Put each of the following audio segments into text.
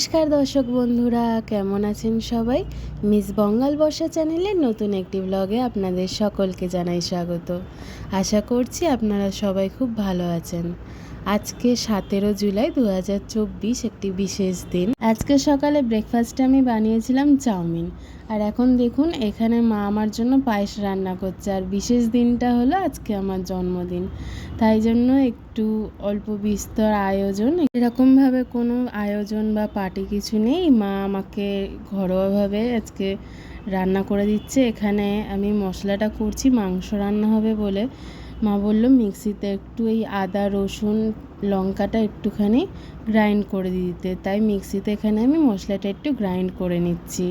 নমস্কার দর্শক বন্ধুরা, কেমন আছেন সবাই? মিস বঙ্গাল বর্ষা চ্যানেলের নতুন একটি ব্লগে আপনাদের সকলকে জানাই স্বাগত। আশা করছি আপনারা সবাই খুব ভালো আছেন। আজকে সতেরো জুলাই দু হাজার চব্বিশ একটি বিশেষ দিন। আজকে সকালে ব্রেকফাস্টে আমি বানিয়েছিলাম চাউমিন। আর এখন দেখুন, এখানে মা আমার জন্য পায়েস রান্না করছে। আর বিশেষ দিনটা হলো আজকে আমার জন্মদিন। তাই জন্য একটু অল্প বিস্তর আয়োজন। এরকমভাবে কোনো আয়োজন বা পার্টি কিছু নেই। মা আমাকে ঘরোয়াভাবে আজকে রান্না করে দিচ্ছে। এখানে আমি মশলাটা করছি, মাংস রান্না হবে বলে। মা বলল, মিক্সিতে একটু এই আদা, রসুন, লঙ্কাটা একটুখানি গ্রাইন্ড করে দিতে। তাই মিক্সিতে এখানে আমি মশলাটা একটু গ্রাইন্ড করে নিচ্ছি।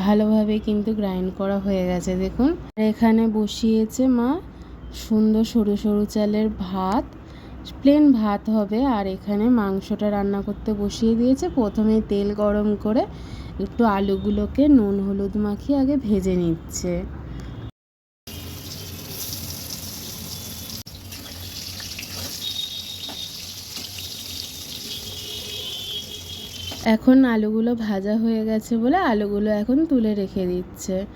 ভালোভাবে কিন্তু গ্রাইন্ড করা হয়ে গেছে, দেখুন। এখানে বসিয়েছে মা সুন্দর সরু সরু চালের ভাত। প্লেন ভাত হবে, আর এখানে মাংসটা রান্না করতে বসিয়ে দিয়েছে। প্রথমে তেল গরম করে একটু আলুগুলোকে নুন, হলুদ মাখিয়ে আগে ভেজে নিচ্ছে। এখন আলুগুলো ভাজা হয়ে গেছে বলে আলুগুলো এখন তুলে রেখে দিচ্ছে।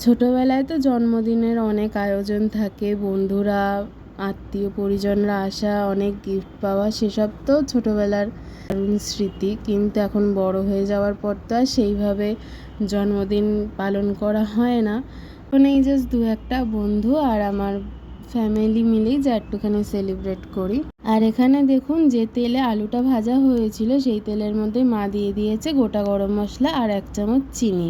ছোটোবেলায় তো জন্মদিনের অনেক আয়োজন থাকে, বন্ধুরা, আত্মীয় পরিজনরা আসা, অনেক গিফট পাওয়া, সেসব তো ছোটোবেলার দারুণ স্মৃতি। কিন্তু এখন বড় হয়ে যাওয়ার পর তো আর সেইভাবে জন্মদিন পালন করা হয় না। মানে এই জাস্ট দু একটা বন্ধু আর আমার ফ্যামিলি মিলেই যা একটুখানি সেলিব্রেট করি। আর এখানে দেখুন, যে তেলে আলুটা ভাজা হয়েছিল, সেই তেলের মধ্যে মা দিয়ে দিয়েছে গোটা গরম মশলা আর এক চামচ চিনি।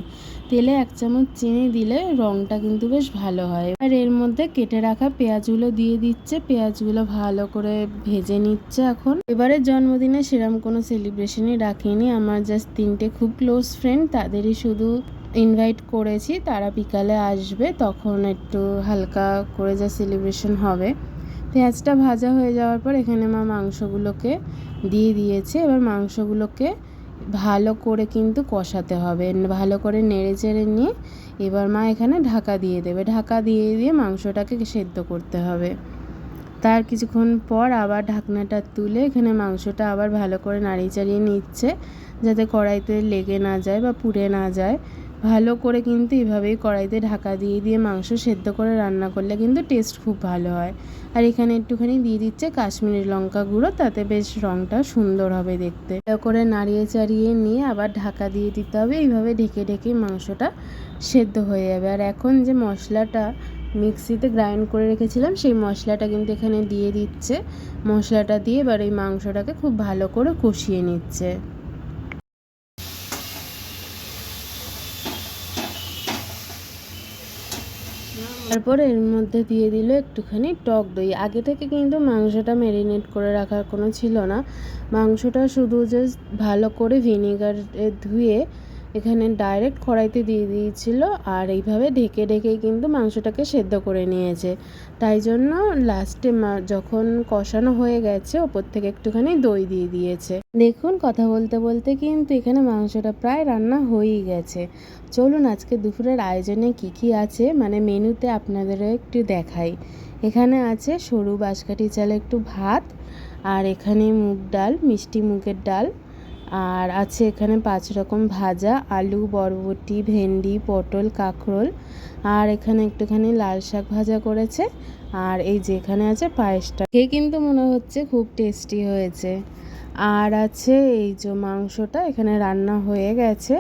তেলে এক চামচ চিনি দিলে রঙটা কিন্তু বেশ ভালো হয়। আর এর মধ্যে কেটে রাখা পেঁয়াজগুলো দিয়ে দিচ্ছে। পেঁয়াজগুলো ভালো করে ভেজে নিচ্ছে এখন। এবারে জন্মদিনে সেরম কোনো সেলিব্রেশনই রাখিনি। আমার জাস্ট তিনটে খুব ক্লোজ ফ্রেন্ড তাদেরই শুধু ইনভাইট করেছি, তারা বিকালে আসবে, তখন একটু হালকা করে যা সেলিব্রেশন হবে। পেঁয়াজটা ভাজা হয়ে যাওয়ার পর এখানে মা মাংসগুলোকে দিয়ে দিয়েছে। এবার মাংসগুলোকে ভালো করে কিন্তু কষাতে হবে, ভালো করে নেড়ে চেড়ে নিয়ে এবার মা এখানে ঢাকা দিয়ে দেবে। ঢাকা দিয়ে দিয়ে মাংসটাকে সেদ্ধ করতে হবে। তার কিছুক্ষণ পর আবার ঢাকনাটা তুলে এখানে মাংসটা আবার ভালো করে নাড়িয়ে চাড়িয়ে নিচ্ছে, যাতে কড়াইতে লেগে না যায় বা পুড়ে না যায়। ভালো করে কিন্তু এভাবেই কড়াইতে ঢাকা দিয়ে দিয়ে মাংস সেদ্ধ করে রান্না করলে কিন্তু টেস্ট খুব ভালো হয়। আর এখানে একটুখানি দিয়ে দিচ্ছে কাশ্মীরি লঙ্কা গুঁড়ো, তাতে বেশ রঙটা সুন্দর হবে দেখতে। করে নাড়িয়ে চাড়িয়ে নিয়ে আবার ঢাকা দিয়ে দিতে হবে, এইভাবে ঢেকে ঢেকে মাংসটা সেদ্ধ হয়ে যাবে। আর এখন যে মশলাটা মিক্সিতে গ্রাইন্ড করে রেখেছিলাম, সেই মশলাটা কিন্তু এখানে দিয়ে দিচ্ছে। মশলাটা দিয়ে এবার এই মাংসটাকে খুব ভালো করে কষিয়ে নিচ্ছে। তারপর এর মধ্যে দিয়ে দিল একটুখানি টক দই। আগে থেকে কিন্তু মাংসটা ম্যারিনেট করে রাখার কোনো ছিল না। মাংসটা শুধু জাস্ট ভালো করে ভিনেগারে ধুয়ে এখানে ডাইরেক্ট কড়াইতে দিয়ে দিয়েছিল আর এইভাবে ঢেকে ঢেকেই কিন্তু মাংসটাকে সেদ্ধ করে নিয়েছে। তাই জন্য লাস্টে যখন কষানো হয়ে গেছে, ওপর থেকে একটুখানি দই দিয়ে দিয়েছে। দেখুন, কথা বলতে বলতে কিন্তু এখানে মাংসটা প্রায় রান্না হয়েই গেছে। চলুন, আজকে দুপুরের আয়োজনে কি কি আছে মানে মেনুতে আপনাদেরও একটু দেখাই। এখানে আছে সরু বাঁশকাঠি চালে একটু ভাত, আর এখানে মুগ ডাল, মিষ্টি মুগের ডাল আর আছে এখানে পাঁচ রকম ভাজা, আলু, বরবটি, ভেন্ডি, পটল, কাঁকরোল। আর এখানে একটুখানি লাল শাক ভাজা করেছে। আর এই যেখানে আছে পায়েসটা। খেয়ে কিন্তু মনে হচ্ছে খুব টেস্টি হয়েছে। আর আছে এই যে মাংসটা, এখানে রান্না হয়ে গেছে।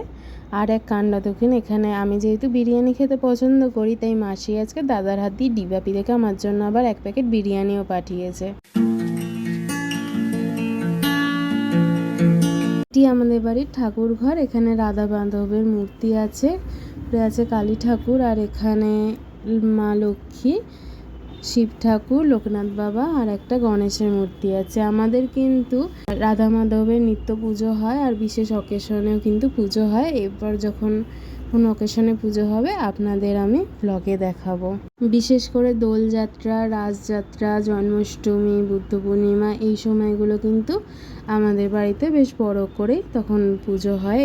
আর এক কান্ড দক্ষিণ, এখানে আমি যেহেতু বিরিয়ানি খেতে পছন্দ করি, তাই মাসি আজকে দাদার হাত দিয়ে ডিবাপি দেখে আমার জন্য আবার এক প্যাকেট বিরিয়ানিও পাঠিয়েছে। এটি আমাদের বাড়ির ঠাকুর ঘর এখানে রাধা বান্ধবের মূর্তি আছে। আছে কালী ঠাকুর আর এখানে মা লক্ষ্মী। শিব ঠাকুর, লোকনাথ বাবা আর একটা গণেশের মূর্তি আছে। আমাদের কিন্তু রাধা মাধবের নিত্য পুজো হয় আর বিশেষ অকেশনেও কিন্তু পুজো হয়। এরপর যখন কোনো অকেশনে পুজো হবে, আপনাদের আমি ব্লগে দেখাবো। বিশেষ করে দোলযাত্রা রাসযাত্রা জন্মাষ্টমী, বুদ্ধ পূর্ণিমা এই সময়গুলো কিন্তু আমাদের বাড়িতে বেশ বড় করেই তখন পুজো হয়।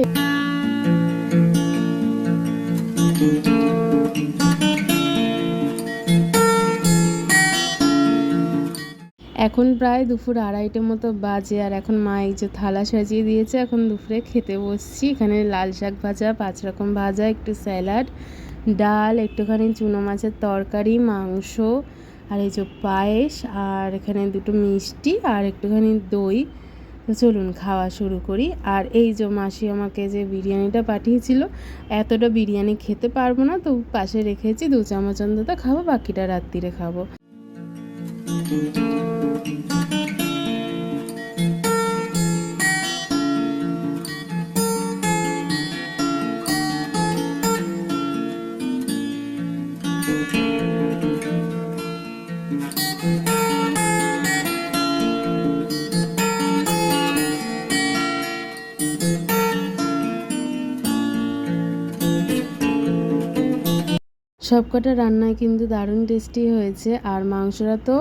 এখন প্রায় দুপুর আড়াইটে মতো বাজে আর এখন মা এই যে থালা সাজিয়ে দিয়েছে, এখন দুপুরে খেতে বসছি। এখানে লাল শাক ভাজা, পাঁচ রকম ভাজা, একটু স্যালাড, ডাল, একটুখানি চুনো মাছের তরকারি, মাংস আর এই যে পায়েস আর এখানে দুটো মিষ্টি আর একটুখানি দই। তো চলুন খাওয়া শুরু করি। আর এই যে মাসি আমাকে যে বিরিয়ানিটা পাঠিয়েছিল, এতটা বিরিয়ানি খেতে পারব না, তো পাশে রেখেছি, দু চামচ অন্তত খাব, বাকিটা রাত্রিরে খাব। সবকটা রান্নায় কিন্তু দারুণ টেস্টি হয়েছে, আর মাংসটা তো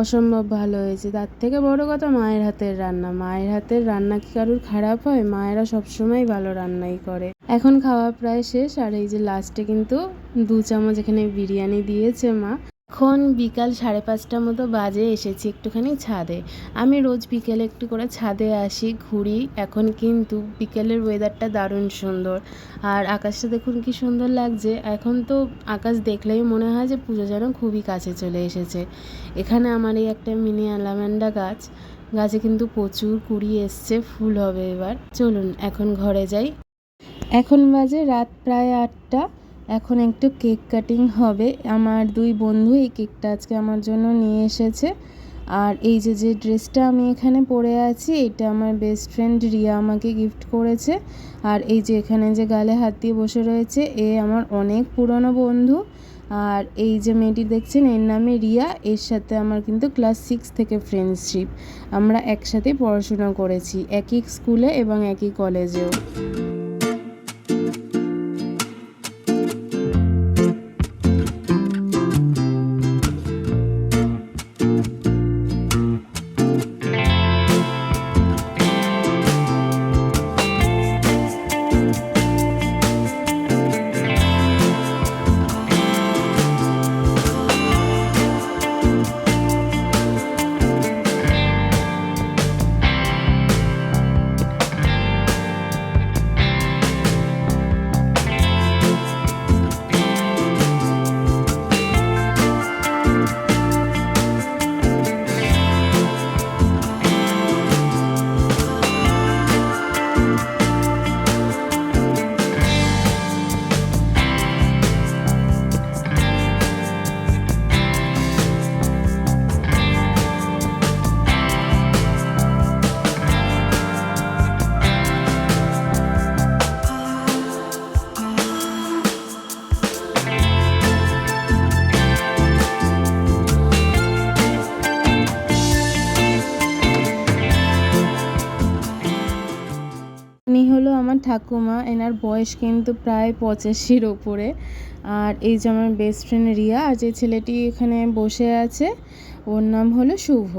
অসম্ভব ভালো হয়েছে। তার থেকে বড় কথা মায়ের হাতের রান্না। মায়ের হাতের রান্না কি কারুর খারাপ হয়? মায়েরা সবসময় ভালো রান্নাই করে। এখন খাওয়া প্রায় শেষ, আর এই যে লাস্টে কিন্তু দু চামচ এখানে বিরিয়ানি দিয়েছে মা। এখন বিকাল সাড়ে পাঁচটার মতো বাজে এসেছি একটুখানি ছাদে। আমি রোজ বিকেলে একটু করে ছাদে আসি, ঘুরি। এখন কিন্তু বিকেলের ওয়েদারটা দারুণ সুন্দর। আর আকাশটা দেখুন কি সুন্দর লাগছে। এখন তো আকাশ দেখলেই মনে হয় যে পুজো যেন খুবই কাছে চলে এসেছে। এখানে আমার এই একটা মিনি অ্যালামেন্ডা গাছ। গাছে কিন্তু প্রচুর কুড়ি এসছে, ফুল হবে এবার। চলুন, এখন ঘরে যাই। এখন বাজে রাত প্রায় আটটা। এখন একটু কেক কাটিং হবে। আমার দুই বন্ধু এই কেকটা আজকে আমার জন্য নিয়ে এসেছে। আর এই যে যে ড্রেসটা আমি এখানে পরে আছি, এটা আমার বেস্ট ফ্রেন্ড রিয়া আমাকে গিফট করেছে। আর এই যে, এখানে যে গালে হাত দিয়ে বসে রয়েছে, এ আমার অনেক পুরনো বন্ধু। আর এই যে মেয়েটি দেখছেন, এর নামে রিয়া, এর সাথে আমার কিন্তু ক্লাস সিক্স থেকে ফ্রেন্ডশিপ আমরা একসাথে পড়াশোনা করেছি, একই স্কুলে এবং একই কলেজেও ঠাকুমা, এনার বয়স কিন্তু প্রায় পঁচাশির ওপরে। আর এই যে আমার বেস্ট ফ্রেন্ড রিয়া, আর যে ছেলেটি এখানে বসে আছে, ওর নাম হলো শুভ।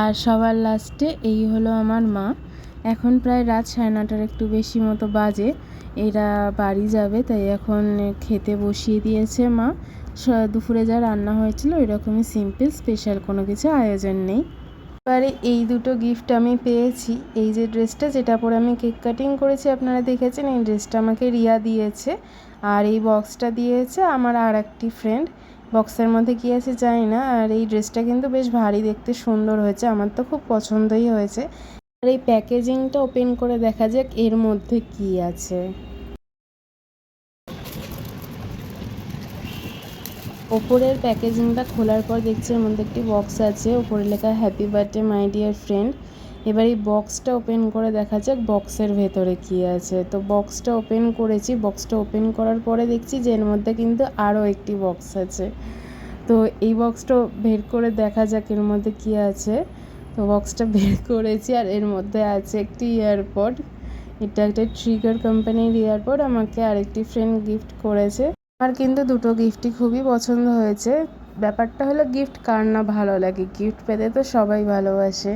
আর সবার লাস্টে এই হলো আমার মা। এখন প্রায় রাত সাড়ে নটার একটু বেশি মতো বাজে। এরা বাড়ি যাবে, তাই এখন খেতে বসিয়ে দিয়েছে মা। দুপুরে যা রান্না হয়েছিল ওইরকমই সিম্পল স্পেশাল কোনো কিছু আয়োজন নেই। এবারে এই দুটো গিফট আমি পেয়েছি। এই যে ড্রেসটা যেটা পরে আমি কেক কাটিং করেছি, আপনারা দেখেছেন, এই ড্রেসটা আমাকে রিয়া দিয়েছে। আর এই বক্সটা দিয়েছে আমার আর একটি ফ্রেন্ড বক্সের মধ্যে কী আছে জানি না, আর এই ড্রেসটা কিন্তু বেশ ভারী দেখতে সুন্দর হয়েছে। আমার তো খুব পছন্দই হয়েছে। আর এই প্যাকেজিংটা ওপেন করে দেখা যাক এর মধ্যে কি আছে। ওপরের প্যাকেজিংটা খোলার পর দেখছি এর মধ্যে একটি বক্স আছে, ওপরে লেখা happy birthday my dear friend এবার এই বক্সটা ওপেন করে দেখা যাক বক্সের ভেতরে কি আছে। তো বক্সটা ওপেন করেছি, বক্সটা ওপেন করার পরে দেখছি যে এর মধ্যে কিন্তু আরও একটি বক্স আছে। তো এই বক্সটা বের করে দেখা যাক এর মধ্যে কি আছে। তো বক্সটা বের করেছি আর এর মধ্যে আছে একটি ইয়ারপড এটা একটা ট্রিগার কোম্পানির ইয়ারপড আমাকে আরেকটি ফ্রেন্ড গিফট করেছে। আমার কিন্তু দুটো গিফটই খুবই পছন্দ হয়েছে। ব্যাপারটা হলো গিফট কার না ভালো লাগে? গিফট পেতে তো সবাই ভালোবাসে।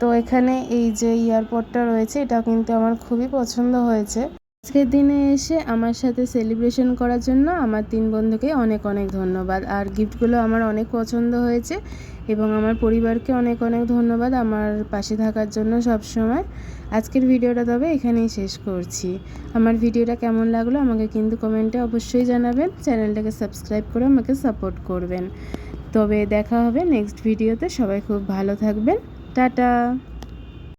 তো এখানে এই যে ইয়ারপডটা রয়েছে এটা কিন্তু আমার খুবই পছন্দ হয়েছে। আজকের দিনে এসে আমার সাথে সেলিব্রেশন করার জন্য আমার তিন বন্ধুকে অনেক অনেক ধন্যবাদ। আর গিফটগুলো আমার অনেক পছন্দ হয়েছে এবং আমার পরিবারকে অনেক অনেক ধন্যবাদ আমার পাশে থাকার জন্য সব সময় আজকের ভিডিওটা তবে এখানেই শেষ করছি। আমার ভিডিওটা কেমন লাগল আমাকে কিন্তু কমেন্টে অবশ্যই জানাবেন। চ্যানেলটাকে সাবস্ক্রাইব করে আমাকে সাপোর্ট করবেন। তবে দেখা হবে নেক্সট ভিডিওতে সবাই খুব ভালো থাকবেন। টাটা!